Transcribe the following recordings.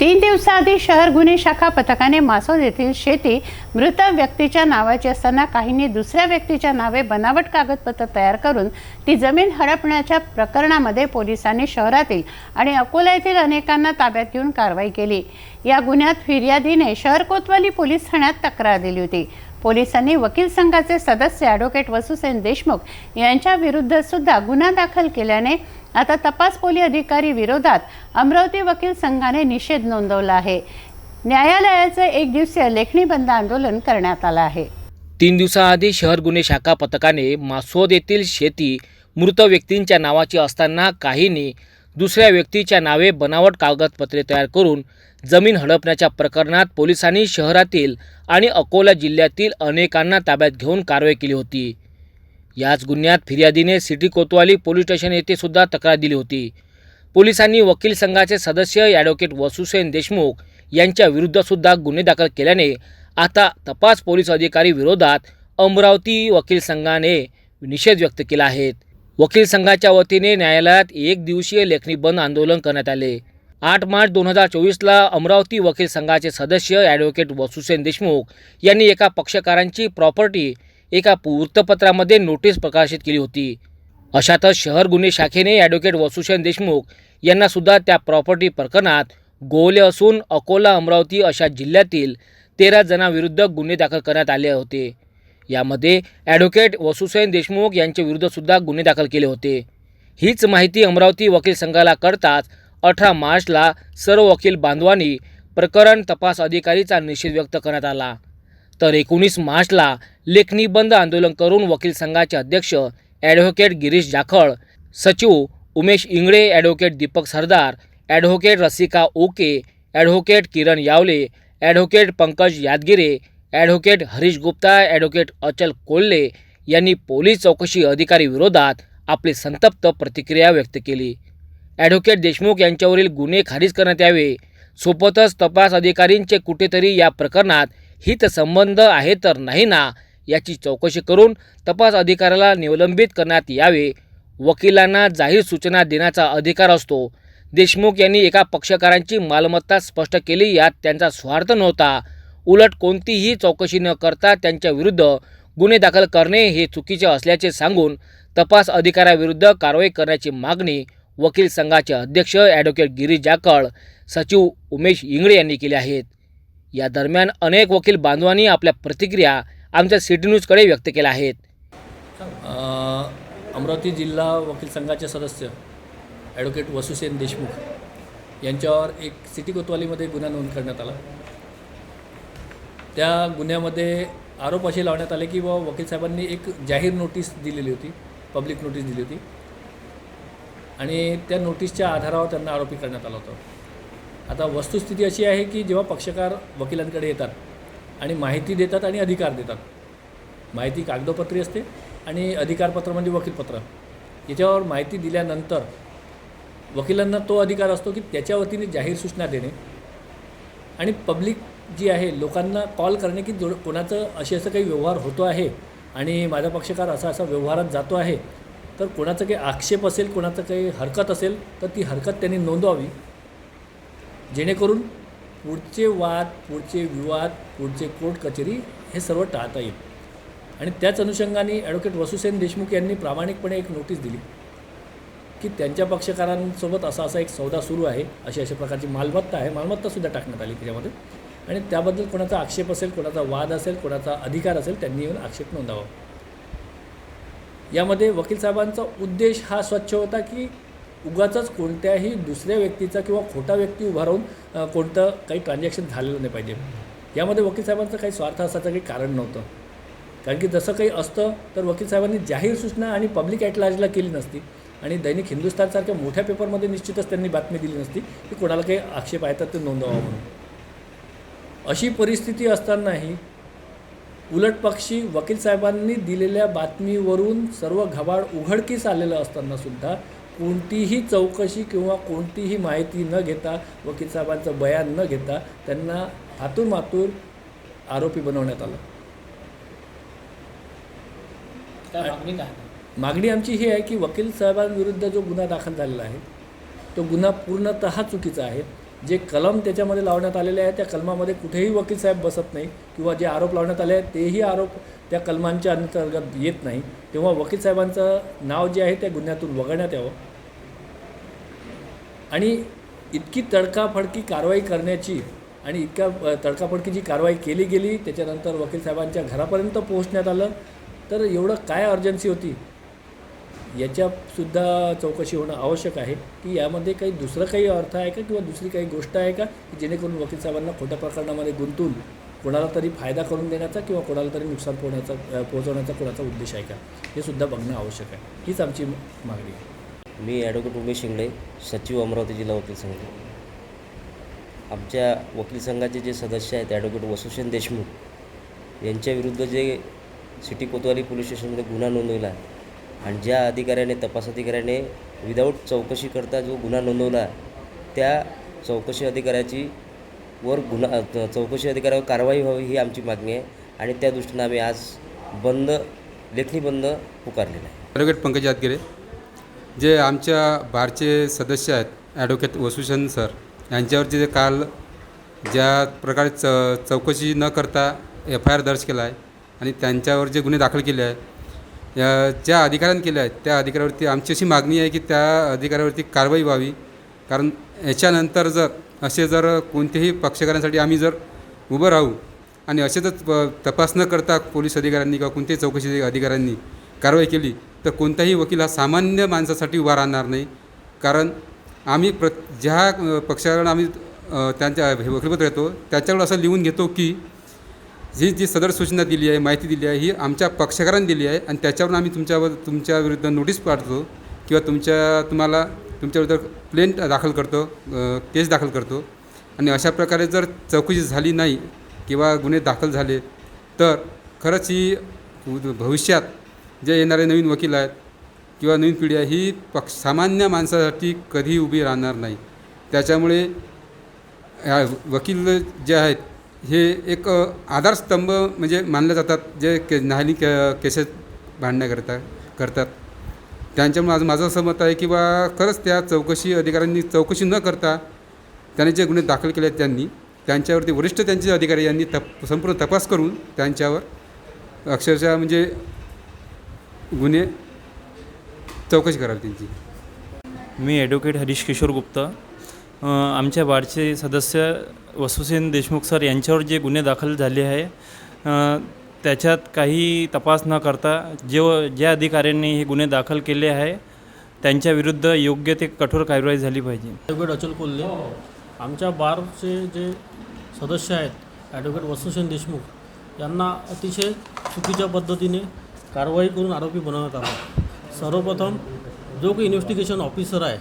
तीन दिवसाआधी शहर गुन्हे शाखा पथकाने मासोद येथील शेती मृत व्यक्तीच्या नावाची असताना काहींनी दुसऱ्या व्यक्तीच्या नावे बनावट कागदपत्र तयार करून ती जमीन हडपण्याच्या प्रकरणामध्ये पोलिसांनी शहरातील आणि अकोला येथील अनेकांना ताब्यात घेऊन कारवाई केली. या गुन्ह्यात फिर्यादीने शहर कोतवाली पोलीस ठाण्यात तक्रार दिली होती. पोलिसांनी वकील संघाचे सदस्य ॲडव्होकेट वसुसेन देशमुख यांच्या विरुद्ध सुद्धा गुन्हा दाखल केल्याने आता तपास पोलीस अधिकारी विरोधात अमरावती वकील संघाने निषेध नोंदवला आहे. न्यायालयाचं एक दिवसीय लेखणी बंद आंदोलन करण्यात आलं आहे. तीन दिवसाआधी शहर गुन्हे शाखा पथकाने मासोद येथील शेती मृत व्यक्तींच्या नावाची असताना काहींनी दुसऱ्या व्यक्तीच्या नावे बनावट कागदपत्रे तयार करून जमीन हडपण्याच्या प्रकरणात पोलिसांनी शहरातील आणि अकोला जिल्ह्यातील अनेकांना ताब्यात घेऊन कारवाई केली होती. याच गुन्ह्यात फिर्यादीने सिटी कोतवाली पोलीस स्टेशन येथे सुद्धा तक्रार दिली होती. पोलिसांनी वकील संघाचे सदस्य ॲडव्होकेट वसुसेन देशमुख यांच्या विरुद्ध सुद्धा गुन्हे दाखल केल्याने आता तपास पोलीस अधिकारी विरोधात अमरावती वकील संघाने निषेध व्यक्त केला आहे. वकील संघाच्या वतीने न्यायालयात एक दिवसीय लेखणी बंद आंदोलन करण्यात आले. आठ मार्च दोन हजार चोवीसला अमरावती वकील संघाचे सदस्य ॲडव्होकेट वसुसेन देशमुख यांनी एका पक्षकारांची प्रॉपर्टी एका वृत्तपत्रामध्ये नोटीस प्रकाशित केली होती. अशातच शहर गुन्हे शाखेने ॲडव्होकेट वसुसेन देशमुख यांनासुद्धा त्या प्रॉपर्टी प्रकरणात गोवले असून अकोला अमरावती अशा जिल्ह्यातील तेरा जणांविरुद्ध गुन्हे दाखल करण्यात आले होते. यामध्ये ॲडव्होकेट वसुसेन देशमुख यांच्या गुन्हे दाखल केले होते. हीच माहिती अमरावती वकील संघाला कळताच अठरा मार्चला सर्व वकील बांधवांनी प्रकरण तपास अधिकारीचा निषेध व्यक्त करण्यात आला. तर एकोणीस मार्चला लेखनी बंद आंदोलन करून वकील संघाचे अध्यक्ष ॲडव्होकेट गिरीश जाखळ सचिव Umesh Ingale advocate Deepak Sardar advocate Rasika okay advocate Kiran Yawale advocate Pankaj Yadgire advocate Harish Gupta advocate Achal Kolhe यांनी पोलीस चौकशी अधिकारी विरोधात आपली संतप्त प्रतिक्रिया व्यक्त केली. ॲडव्होकेट देशमुख यांच्यावरील गुन्हे खारिज करण्यात यावे. सोबतच तपास अधिकारींचे कुठेतरी या प्रकरणात हितसंबंध आहे तर नाही ना याची चौकशी करून तपास अधिकाऱ्याला निलंबित करण्यात यावे. वकिलांना जाहीर सूचना देण्याचा अधिकार असतो. देशमुख यांनी एका पक्षकारांची मालमत्ता स्पष्ट केली यात त्यांचा स्वार्थ नव्हता. उलट कोणतीही चौकशी न करता त्यांच्या विरुद्ध गुन्हे दाखल करणे हे चुकीचे असल्याचे सांगून तपास अधिकाऱ्याविरुद्ध कारवाई करण्याची मागणी वकील संघाचे अध्यक्ष ॲडव्होकेट गिरीश जाकळ सचिव उमेश इंगळे यांनी केली आहेत या दरम्यान अनेक वकील बांधवांनी आपल्या प्रतिक्रिया आमच्या सिटी न्यूजकडे व्यक्त केल्या आहेत. अमरावती जिल्हा वकील संघाचे सदस्य ॲडव्होकेट वसुसेन देशमुख यांच्यावर एक सिटी कोतवालीमध्ये गुन्हा नोंद करण्यात आला. त्या गुन्ह्यामध्ये आरोप असे लावण्यात आले की बुवा वकील साहेबांनी एक जाहीर नोटीस दिलेली होती पब्लिक नोटीस दिली होती. आणि त्या नोटीसच्या आधारावर त्यांना आरोपी करण्यात आला होता. आता वस्तुस्थिती अशी आहे की जेव्हा पक्षकार वकिलांकडे येतात आणि माहिती देतात आणि अधिकार देतात. माहिती कागदोपत्री असते आणि अधिकारपत्र म्हणजे वकीलपत्र. याच्यावर माहिती दिल्यानंतर वकिलांना तो अधिकार असतो की त्याच्या वतीने जाहीर सूचना देणे आणि पब्लिक जी आहे लोकांना कॉल करणे की जो कोणाचं असे असं काही व्यवहार होतो आहे आणि माझा पक्षकार असा असा व्यवहारात जातो आहे तर कोणाचं काही आक्षेप असेल कोणाचं काही हरकत असेल तर ती हरकत त्यांनी नोंदवावी. जेणेकरून पुढचे वाद पुढचे विवाद पुढचे कोर्ट कचेरी हे सर्व टाळता येईल. आणि त्याच अनुषंगाने ॲडव्होकेट वसुसेन देशमुख यांनी प्रामाणिकपणे एक नोटीस दिली की त्यांच्या पक्षकारांसोबत असा असा एक सौदा सुरू आहे अशी अशा प्रकारची मालमत्ता आहे. मालमत्तासुद्धा टाकण्यात आली त्याच्यामध्ये. आणि त्याबद्दल कोणाचा आक्षेप असेल कोणाचा वाद असेल कोणाचा अधिकार असेल त्यांनी येऊन आक्षेप नोंदावा. यामध्ये वकील साहेबांचा उद्देश हा स्वच्छ होता की उगाचंच कोणत्याही दुसऱ्या व्यक्तीचा किंवा खोटा व्यक्ती उभा राहून कोणतं काही ट्रान्झॅक्शन झालेलं नाही पाहिजे. यामध्ये वकील साहेबांचं काही स्वार्थ असायचं काही कारण नव्हतं. कारण की जसं काही असतं तर वकील साहेबांनी जाहीर सूचना आणि पब्लिक ॲट लार्जला केली नसती. आणि दैनिक हिंदुस्थानसारख्या मोठ्या पेपरमध्ये निश्चितच त्यांनी बातमी दिली नसती की कोणाला काही आक्षेप आहे तर ते नोंदवावं म्हणून. अशी परिस्थिती असतानाही उलटपक्षी वकील साहेबांनी दिलेल्या बातमीवरून सर्व घबाड उघडकीस आलेलं असतानासुद्धा कोणतीही चौकशी किंवा कोणतीही माहिती न घेता वकील साहेबांचं बयान न घेता त्यांना हातून मातूर आरोपी बनवण्यात आलं. मागणी आमची ही आहे की वकील साहेबांविरुद्ध जो गुन्हा दाखल झालेला आहे तो गुन्हा पूर्णतः चुकीचा आहे. जे कलम त्याच्यामध्ये लावण्यात आलेले आहे त्या कलमामध्ये कुठेही वकील साहेब बसत नाही किंवा जे आरोप लावण्यात आले आहेत तेही आरोप त्या कलमांच्या अंतर्गत येत नाही. तेव्हा वकील साहेबांचं नाव जे आहे त्या गुन्ह्यातून वगळण्यात यावं. आणि इतकी तडकाफडकी कारवाई करण्याची आणि इतक्या तडकाफडकीची तडकाफडकी जी कारवाई केली गेली त्याच्यानंतर वकील साहेबांच्या घरापर्यंत पोहोचण्यात आलं तर एवढं काय अर्जन्सी होती? याच्यासुद्धा चौकशी होणं आवश्यक आहे की यामध्ये काही दुसरं काही अर्थ आहे का किंवा दुसरी काही गोष्ट आहे का की जेणेकरून वकील साहेबांना खोट्या प्रकरणामध्ये गुंतून कोणाला तरी फायदा करून देण्याचा किंवा कोणाला तरी नुकसान पोहण्याचा पोहोचवण्याचा कोणाचा उद्देश आहे का? हे सुद्धा बघणं आवश्यक आहे. हीच आमची मागणी आहे. मी ॲडव्होकेट उमेश शिंगडे सचिव अमरावती जिल्हा वकील संघ. आमच्या वकील संघाचे जे सदस्य आहेत ॲडव्होकेट वसुसेन देशमुख यांच्याविरुद्ध जे सिटी कोतवाली पोलीस स्टेशनमध्ये गुन्हा नोंदवला आहे आणि ज्या अधिकाऱ्याने तपास अधिकाऱ्याने विदाऊट चौकशी करता जो गुन्हा नोंदवला त्या चौकशी अधिकाऱ्याची वर गुन्हा चौकशी अधिकाऱ्यावर कारवाई व्हावी ही आमची मागणी आहे आणि त्या दृष्टीनं आम्ही आज बंद लेखनी बंद पुकारलेला आहे. ॲडव्होकेट पंकज यादगिरे. जे आमच्या बारचे सदस्य आहेत ॲडव्होकेट वसुशन सर यांच्यावर जे काल ज्या प्रकारे च चौकशी न करता एफ आय आर दर्ज केला आहे आणि त्यांच्यावर जे गुन्हे दाखल केले आहे या ज्या अधिकाऱ्यांनी केल्या आहेत त्या अधिकाऱ्यावरती आमची अशी मागणी आहे की त्या अधिकाऱ्यावरती कारवाई व्हावी. कारण याच्यानंतर जर असे जर कोणत्याही पक्षकारांसाठी आम्ही जर उभं राहू आणि असे जर तपास न करता पोलीस अधिकाऱ्यांनी किंवा कोणत्याही चौकशी अधिकाऱ्यांनी कारवाई केली तर कोणताही वकील हा सामान्य माणसासाठी उभा राहणार नाही. कारण आम्ही प्र ज्या अ, पक्षाकडून आम्ही त्यांच्या वकीलपत्र येतो त्याच्याकडे असं लिहून घेतो की ही जी सदर सूचना दिली आहे माहिती दिली आहे ही आमच्या पक्षकारांनी दिली आहे आणि त्याच्यावरून आम्ही तुमच्यावर तुमच्या विरुद्ध नोटीस पाठवतो किंवा तुमच्या तुम्हाला तुमच्या विरुद्ध प्लेन दाखल करतो केस दाखल करतो. आणि अशा प्रकारे जर चौकशी झाली नाही किंवा गुन्हे दाखल झाले तर खरंच ही भविष्यात जे येणारे नवीन वकील आहेत किंवा नवीन पिढी आहे ही पक्ष सामान्य माणसासाठी कधी उभी राहणार नाही. त्याच्यामुळे वकील जे आहेत हे एक आधारस्तंभ म्हणजे मानले जातात जे के न्यायालयीन के केसेस भांडण्याकरता करतात. त्यांच्यामुळे आज माझं असं मत आहे की बा खरंच त्या चौकशी अधिकाऱ्यांनी चौकशी न करता त्याने जे गुन्हे दाखल केले आहेत त्यांनी त्यांच्यावरती वरिष्ठ त्यांचे अधिकारी यांनी तप संपूर्ण तपास करून त्यांच्यावर अक्षरशः म्हणजे गुन्हे चौकशी करावी त्यांची. मी ॲडव्होकेट हरीश किशोर गुप्ता. अ, आमच्या बारचे सदस्य वसुसेन देशमुख सर यांच्यावर जे गुन्हे दाखल झाले आहे अ, त्याच्यात काही तपास न करता जे ज्या अधिकाऱ्यांनी हे गुन्हे दाखल केले आहे त्यांच्याविरुद्ध योग्य ते कठोर कारवाई झाली पाहिजे. ॲडव्होकेट अचल कोल्हे आमच्या बारचे जे सदस्य आहेत ॲडव्होकेट वसुसेन देशमुख यांना अतिशय चुकीच्या पद्धतीने कारवाई करून आरोपी बनवण्यात आला. सर्वप्रथम जो काही इन्व्हेस्टिगेशन ऑफिसर आहे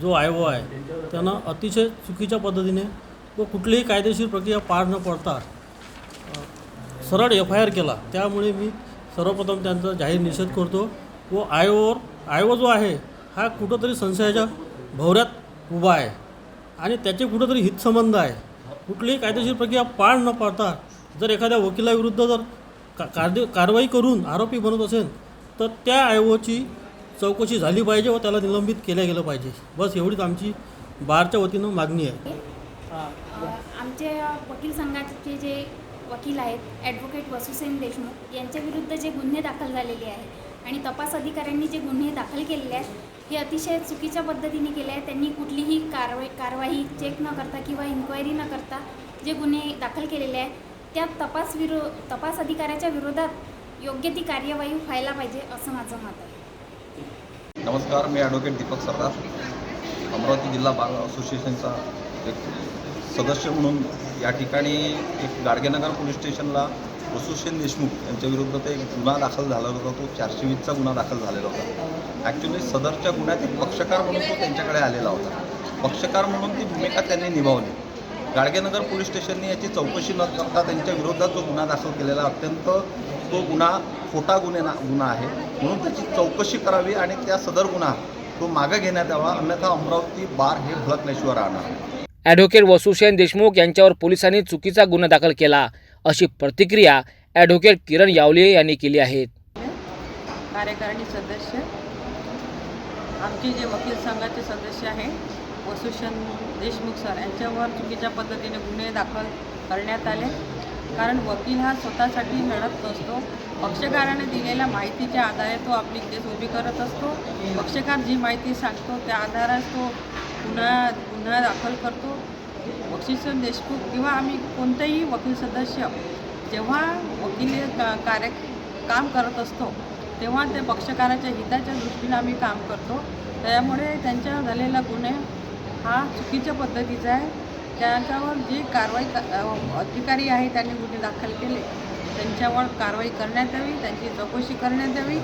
जो आय ओ आहे त्यांना अतिशय चुकीच्या पद्धतीने व कुठलीही कायदेशीर प्रक्रिया पार न पडता सरळ एफ आय आर केला. त्यामुळे मी सर्वप्रथम त्यांचा जाहीर निषेध करतो व आय ओवर आय ओ जो आहे हा कुठंतरी संशयाच्या भवऱ्यात उभा आहे आणि त्याचे कुठंतरी हितसंबंध आहे. कुठलीही कायदेशीर प्रक्रिया पार न पाडता जर एखाद्या वकिलाविरुद्ध जर का कार्य कारवाई करून आरोपी बनत असेल तर त्या आय ओची चौकशी झाली पाहिजे व त्याला निलंबित केलं गेलं पाहिजे. बस एवढीच आमची बारच्या वतीनं मागणी आहे. आमच्या आमचे वकील संघाचे जे वकील आहेत ॲडव्होकेट वसुसेन देशमुख यांच्याविरुद्ध जे गुन्हे दाखल झालेले आहेत आणि तपास अधिकाऱ्यांनी जे गुन्हे दाखल केलेले आहेत हे अतिशय चुकीच्या पद्धतीने केले आहेत. त्यांनी कुठलीही कारवाई कारवाई चेक न करता किंवा इन्क्वायरी न करता जे गुन्हे दाखल केलेले आहेत त्या तपास विरो तपास अधिकाऱ्याच्या विरोधात योग्य ती कार्यवाही व्हायला पाहिजे असं माझं मत आहे. नमस्कार मी ॲडव्होकेट दीपक सरदार. अमरावती जिल्हा बार असोसिएशनचा एक सदस्य म्हणून या ठिकाणी एक गाडगेनगर पोलीस स्टेशनला वसुसेन देशमुख यांच्याविरुद्ध ते एक गुन्हा दाखल झाला होता. तो चारशे वीसचा गुन्हा दाखल झालेला होता. ॲक्च्युली सदरच्या गुन्ह्यात एक पक्षकार म्हणून तो त्यांच्याकडे आलेला होता. पक्षकार म्हणून ती भूमिका त्यांनी निभावली. गाडगेनगर पोलीस स्टेशनने याची चौकशी न करता त्यांच्या विरोधात जो गुन्हा दाखल केलेला अत्यंत तो गुन्हा खोटा गुन्हे ना गुन्हा आहे. म्हणून त्याची चौकशी करावी आणि त्या सदर गुन्हा तो मागे घेण्यात यावा. अन्यथा अमरावती बार हे भडकल्याशिवाय राहणार. ॲडव्होकेट वसुसेन देशमुख यांच्यावर पोलिसांनी चुकीचा गुन्हा दाखल केला. अशी प्रतिक्रिया ॲडव्होकेट किरण यावले यांनी केली आहे. कार्यकारिणी सदस्य आमचे जे वकील संघाचे सदस्य आहे वसुशन देशमुख सर यांच्यावर चुकीच्या पद्धतीने गुन्हे दाखल करण्यात आले. कारण वकील हा स्वतःसाठी लढत नसतो पक्षकाराने दिलेल्या माहितीच्या आधारे तो आपली केस उभी करत असतो. पक्षकार जी माहिती सांगतो त्या आधारास तो गुन्हा गुन्हा दाखल करतो. बक्षिसन देशमुख किंवा आम्ही कोणतेही वकील सदस्य जेव्हा वकील का कार्य काम करत असतो तेव्हा ते पक्षकाराच्या हिताच्या दृष्टीनं आम्ही काम करतो. त्यामुळे त्यांच्या झालेला गुन्हे हा चुकीच्या पद्धतीचा आहे. त्याच्यावर जी कारवाई अधिकारी आहे त्यांनी गुन्हे दाखल केले. त्यांच्यावर कारवाई करण्यात यावी त्यांची चौकशी करण्यात यावी.